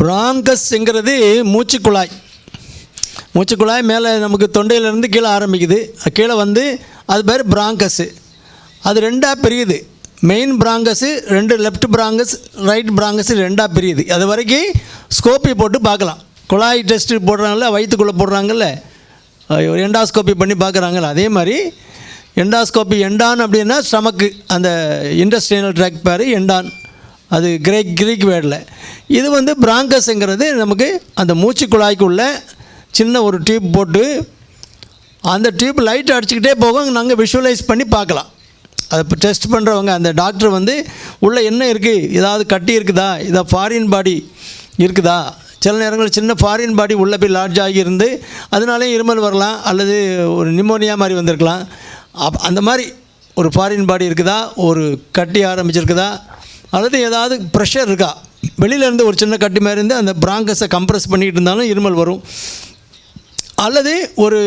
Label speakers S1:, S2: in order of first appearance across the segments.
S1: பிராங்கஸ்ங்கிறது மூச்சுக்குழாய். மூச்சுக்குழாய் மேலே நமக்கு தொண்டையிலேருந்து கீழே ஆரம்பிக்குது. கீழே வந்து அது பேர் பிராங்கஸு அது ரெண்டாக பிரியுது. மெயின் பிராங்கஸு ரெண்டு லெஃப்ட் பிராங்கஸ் ரைட் பிராங்கஸ் ரெண்டாக பிரியுது. அது வரைக்கும் ஸ்கோப்பி போட்டு பார்க்கலாம். குழாய் டெஸ்ட்டு போடுறாங்கல்ல வயிற்றுக்குள்ளே போடுறாங்கல்ல எண்டாஸ்கோப்பி பண்ணி பார்க்குறாங்கல்ல அதே மாதிரி எண்டாஸ்கோப்பி எண்டான் அப்படின்னா ஸ்டமக்கு அந்த இண்டஸ்ட்ரியல் ட்ராக் பேர் எண்டான் அது கிரேக் கிரீக் வேர்டில். இது வந்து பிராங்கஸ்ங்கிறது நமக்கு அந்த மூச்சு குழாய்க்குள்ள சின்ன ஒரு டியூப் போட்டு அந்த டியூப் லைட் அடிச்சுக்கிட்டே போகும் நாங்கள் விஷுவலைஸ் பண்ணி பார்க்கலாம். அதை இப்போ டெஸ்ட் பண்ணுறவங்க அந்த டாக்டர் வந்து உள்ளே என்ன இருக்குது ஏதாவது கட்டி இருக்குதா? இதை ஃபாரின் பாடி இருக்குதா? சில நேரங்களில் சின்ன ஃபாரின் பாடி உள்ளே போய் லாட்ஜ் ஆகியிருந்து அதனாலே இருமல் வரலாம் அல்லது ஒரு நிமோனியா மாதிரி வந்திருக்கலாம். அப் அந்த மாதிரி ஒரு ஃபாரின் பாடி இருக்குதா? ஒரு கட்டி ஆரம்பிச்சிருக்குதா? அல்லது ஏதாவது ப்ரெஷர் இருக்கா? வெளியிலேருந்து ஒரு சின்ன கட்டி மாதிரி இருந்து அந்த பிராங்கஸை கம்ப்ரெஸ் பண்ணிகிட்டு இருந்தாலும் இருமல் வரும். அல்லது ஒரு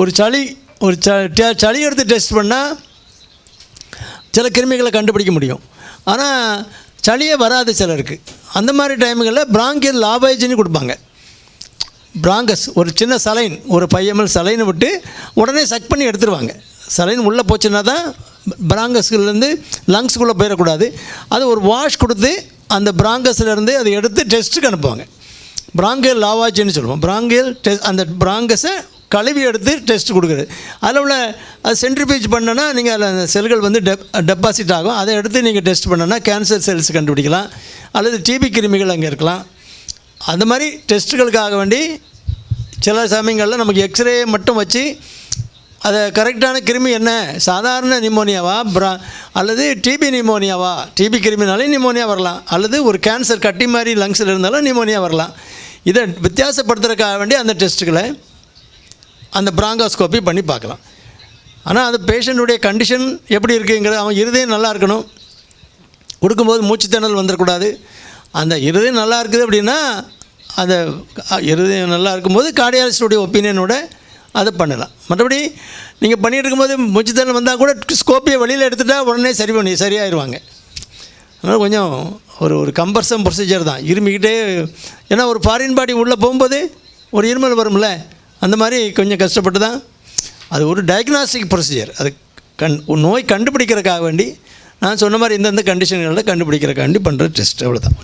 S1: ஒரு சளி ஒரு ச சளி எடுத்து டெஸ்ட் பண்ணால் சில கிருமிகளை கண்டுபிடிக்க முடியும். ஆனால் சளியே வராது சிலருக்கு. அந்த மாதிரி டைமுகளில் பிராங்கியல் லாபாய்ஜின்னு கொடுப்பாங்க. பிராங்கஸ் ஒரு சின்ன சலைன் ஒரு பையமல் சலைனை விட்டு உடனே சக் பண்ணி எடுத்துருவாங்க. சலைன் உள்ளே போச்சுன்னா தான் பிராங்கஸ்லேருந்து லங்ஸ்குள்ளே போயிடக்கூடாது அது ஒரு வாஷ் கொடுத்து அந்த பிராங்கஸ்லேருந்து அதை எடுத்து டெஸ்ட்டுக்கு அனுப்புவாங்க. பிராங்கியல் லாவாஜின்னு சொல்லுவோம். பிராங்கியல் டெஸ்ட் அந்த பிராங்கஸை கழுவி எடுத்து டெஸ்ட் கொடுக்குறது. அதில் உள்ள அது சென்ட்ரிபேஜ் பண்ணனா நீங்கள் அதில் அந்த செல்கள் வந்து டெப் டெபாசிட் ஆகும். அதை எடுத்து நீங்கள் டெஸ்ட் பண்ணனா கேன்சர் செல்ஸ் கண்டுபிடிக்கலாம். அல்லது டிபி கிருமிகள் அங்கே இருக்கலாம். அந்த மாதிரி டெஸ்ட்டுகளுக்காக வேண்டி சில சமயங்களில் நமக்கு எக்ஸ்ரே மட்டும் வச்சு அதை கரெக்டான கிருமி என்ன? சாதாரண நிமோனியாவா ப்ரா அல்லது டிபி நிமோனியாவா டிபி கிருமினாலே நிமோனியா வரலாம். அல்லது ஒரு கேன்சர் கட்டி மாதிரி லங்ஸில் இருந்தாலும் நிமோனியா வரலாம். இதை வித்தியாசப்படுத்துறதுக்காக வேண்டி அந்த டெஸ்ட்டுகளை அந்த பிராங்கோஸ்கோப்பி பண்ணி பார்க்கலாம். ஆனால் அந்த பேஷண்ட்டுடைய கண்டிஷன் எப்படி இருக்குங்கிறது அவன் இருதயம் நல்லா இருக்கணும். கொடுக்கும்போது மூச்சுத்திணறல் வந்துடக்கூடாது. அந்த இருதயம் நல்லா இருக்குது அப்படின்னா அந்த இருதயம் நல்லா இருக்கும்போது கார்டியாலஜிஸ்டுடைய ஒப்பீனியனோட அதை பண்ணலாம். மற்றபடி நீங்கள் பண்ணிகிட்டு இருக்கும்போது மூச்சுத்திணறல் வந்தால் கூட ஸ்கோப்பியை வெளியில் எடுத்துட்டால் உடனே சரி பண்ணி சரியாயிருவாங்க. அதனால் கொஞ்சம் ஒரு ஒரு கம்பர்சம் ப்ரொசீஜர் தான். இருமிக்கிட்டே ஏன்னா ஒரு ஃபாரின் பாடி உள்ளே போகும்போது ஒரு இருமல் வரும்ல அந்த மாதிரி கொஞ்சம் கஷ்டப்பட்டு தான் அது ஒரு டயக்னாஸ்டிக் ப்ரொசீஜர் அது கண் நோய் கண்டுபிடிக்கிறதுக்காக வேண்டி நான் சொன்ன மாதிரி இந்தந்த கண்டிஷன்களில் கண்டுபிடிக்கிறக்காண்டி பண்ணுற டெஸ்ட் அவ்வளோதான்